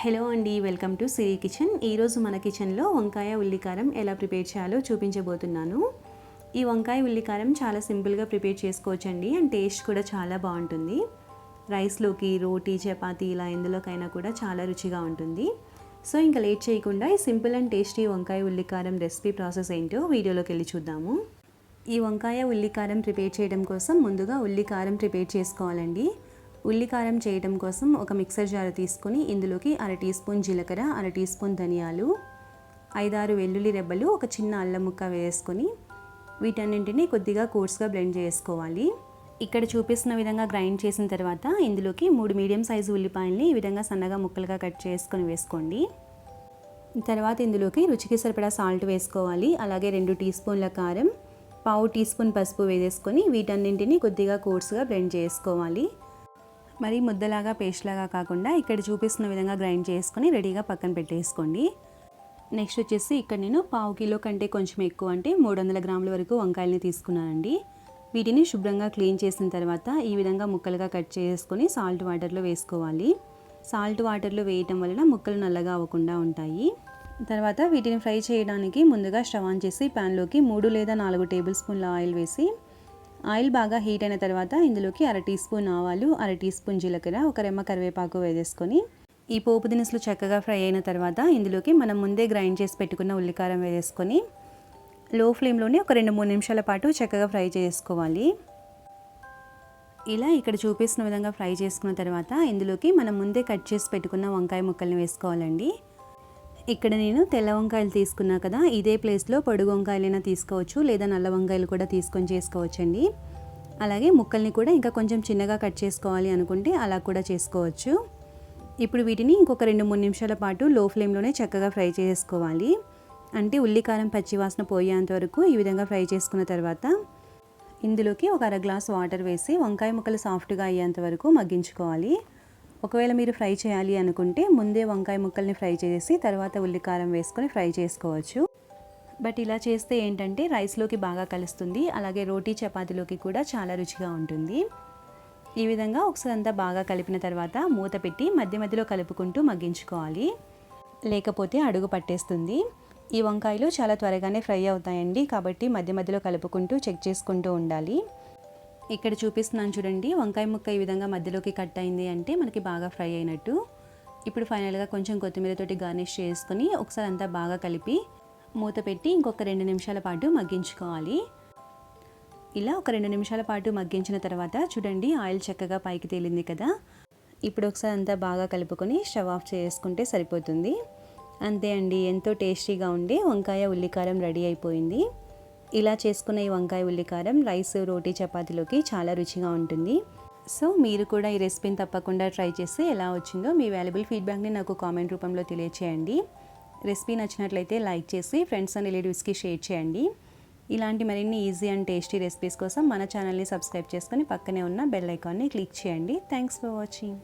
Hello అండి welcome to Siri kitchen. ఈరోజు మన కిచెన్లో వంకాయ ఉల్లికారం ఎలా ప్రిపేర్ చేయాలో చూపించబోతున్నాను. ఈ వంకాయ ఉల్లికారం చాలా సింపుల్గా ప్రిపేర్ చేసుకోవచ్చండి అండ్ టేస్ట్ కూడా చాలా బాగుంటుంది. రైస్లోకి రోటీ చపాతీ ఇలా ఎందులోకైనా కూడా చాలా రుచిగా ఉంటుంది. సో ఇంకా లేట్ చేయకుండా ఈ సింపుల్ అండ్ టేస్టీ వంకాయ ఉల్లికారం రెసిపీ ప్రాసెస్ ఏంటో వీడియోలోకి వెళ్ళి చూద్దాము. ఈ వంకాయ ఉల్లికారం ప్రిపేర్ చేయడం కోసం ముందుగా ఉల్లికారం ప్రిపేర్ చేసుకోవాలండి. ఉల్లికారం చేయడం కోసం ఒక మిక్సర్ జార్ తీసుకొని ఇందులోకి అర టీ స్పూన్ జీలకర్ర అర టీ స్పూన్ ధనియాలు ఐదారు వెల్లుల్లి రెబ్బలు ఒక చిన్న అల్లం ముక్క వేసుకొని వీటన్నింటినీ కొద్దిగా కోర్స్గా బ్లెండ్ చేసుకోవాలి. ఇక్కడ చూపిస్తున్న విధంగా గ్రైండ్ చేసిన తర్వాత ఇందులోకి మూడు మీడియం సైజు ఉల్లిపాయల్ని ఈ విధంగా సన్నగా ముక్కలుగా కట్ చేసుకొని వేసుకోండి. తర్వాత ఇందులోకి రుచికి సరిపడా సాల్ట్ వేసుకోవాలి. అలాగే రెండు టీ స్పూన్ల కారం పావు టీ స్పూన్ పసుపు వేసేసుకొని వీటన్నింటినీ కొద్దిగా కోర్స్గా బ్లెండ్ చేసుకోవాలి. మరి ముద్దలాగా పేస్ట్ లాగా కాకుండా ఇక్కడ చూపిస్తున్న విధంగా గ్రైండ్ చేసుకొని రెడీగా పక్కన పెట్టేసుకోండి. నెక్స్ట్ వచ్చేసి ఇక్కడ నేను పావు కిలో కంటే కొంచెం ఎక్కువ అంటే మూడు వందల గ్రాముల వరకు వంకాయలని తీసుకున్నానండి. వీటిని శుభ్రంగా క్లీన్ చేసిన తర్వాత ఈ విధంగా ముక్కలుగా కట్ చేసుకొని సాల్ట్ వాటర్లో వేసుకోవాలి. సాల్ట్ వాటర్లో వేయటం వలన ముక్కలు నల్లగా అవ్వకుండా ఉంటాయి. తర్వాత వీటిని ఫ్రై చేయడానికి ముందుగా స్టవ్ ఆన్ చేసి ప్యాన్లోకి మూడు లేదా నాలుగు టేబుల్ స్పూన్ల ఆయిల్ వేసి ఆయిల్ బాగా హీట్ అయిన తర్వాత ఇందులోకి అర టీ స్పూన్ ఆవాలు అర టీ స్పూన్ జీలకర్ర ఒక రెమ్మ కరివేపాకు వేసేసుకొని ఈ పోపు దినుసులు చక్కగా ఫ్రై అయిన తర్వాత ఇందులోకి మనం ముందే గ్రైండ్ చేసి పెట్టుకున్న ఉల్లికారం వేసేసుకొని లో ఫ్లేమ్లోనే ఒక రెండు మూడు నిమిషాల పాటు చక్కగా ఫ్రై చేసుకోవాలి. ఇలా ఇక్కడ చూపిస్తున్న విధంగా ఫ్రై చేసుకున్న తర్వాత ఇందులోకి మనం ముందే కట్ చేసి పెట్టుకున్న వంకాయ ముక్కల్ని వేసుకోవాలండి. ఇక్కడ నేను తెల్ల వంకాయలు తీసుకున్నా కదా ఇదే ప్లేస్లో పొడుగు వంకాయలైనా తీసుకోవచ్చు లేదా నల్ల వంకాయలు కూడా తీసుకొని చేసుకోవచ్చండి. అలాగే ముక్కల్ని కూడా ఇంకా కొంచెం చిన్నగా కట్ చేసుకోవాలి అనుకుంటే అలా కూడా చేసుకోవచ్చు. ఇప్పుడు వీటిని ఇంకొక రెండు మూడు నిమిషాల పాటు లో ఫ్లేమ్లోనే చక్కగా ఫ్రై చేసుకోవాలి. అంటే ఉల్లికారం పచ్చివాసన పోయేంత వరకు ఈ విధంగా ఫ్రై చేసుకున్న తర్వాత ఇందులోకి ఒక అర గ్లాస్ వాటర్ వేసి వంకాయ ముక్కలు సాఫ్ట్గా అయ్యేంత వరకు మగ్గించుకోవాలి. ఒకవేళ మీరు ఫ్రై చేయాలి అనుకుంటే ముందే వంకాయ ముక్కల్ని ఫ్రై చేసి తర్వాత ఉల్లికారం వేసుకొని ఫ్రై చేసుకోవచ్చు. బట్ ఇలా చేస్తే ఏంటంటే రైస్లోకి బాగా కలుస్తుంది. అలాగే రోటీ చపాతీలోకి కూడా చాలా రుచిగా ఉంటుంది. ఈ విధంగా ఒకసారి అంతా బాగా కలిపిన తర్వాత మూత పెట్టి మధ్య మధ్యలో కలుపుకుంటూ మగ్గించుకోవాలి. లేకపోతే అడుగు పట్టేస్తుంది. ఈ వంకాయలు చాలా త్వరగానే ఫ్రై అవుతాయండి. కాబట్టి మధ్య మధ్యలో కలుపుకుంటూ చెక్ చేసుకుంటూ ఉండాలి. ఇక్కడ చూపిస్తున్నాను చూడండి. వంకాయ ముక్క ఈ విధంగా మధ్యలోకి కట్ అయింది అంటే మనకి బాగా ఫ్రై అయినట్టు. ఇప్పుడు ఫైనల్గా కొంచెం కొత్తిమీరతోటి గార్నిష్ చేసుకొని ఒకసారి అంతా బాగా కలిపి మూత పెట్టి ఇంకొక రెండు నిమిషాల పాటు మగ్గించుకోవాలి. ఇలా ఒక రెండు నిమిషాల పాటు మగ్గించిన తర్వాత చూడండి ఆయిల్ చక్కగా పైకి తేలింది కదా. ఇప్పుడు ఒకసారి అంతా బాగా కలుపుకొని స్టవ్ ఆఫ్ చేసుకుంటే సరిపోతుంది. అంతే అండి ఎంతో టేస్టీగా ఉండే వంకాయ ఉల్లికారం రెడీ అయిపోయింది. ఇలా చేసుకున్న ఈ వంకాయ ఉల్లికారం రైస్ రోటీ చపాతీలోకి చాలా రుచిగా ఉంటుంది. సో మీరు కూడా ఈ రెసిపీని తప్పకుండా ట్రై చేసి ఎలా వచ్చిందో మీ వాల్యుబుల్ ఫీడ్బ్యాక్ని నాకు కామెంట్ రూపంలో తెలియచేయండి. రెసిపీ నచ్చినట్లయితే లైక్ చేసి ఫ్రెండ్స్ అండ్ రిలేటివ్స్కి షేర్ చేయండి. ఇలాంటి మరిన్ని ఈజీ అండ్ టేస్టీ రెసిపీస్ కోసం మన ఛానల్ని సబ్స్క్రైబ్ చేసుకొని పక్కనే ఉన్న బెల్ ఐకాన్ని క్లిక్ చేయండి. Thanks for watching.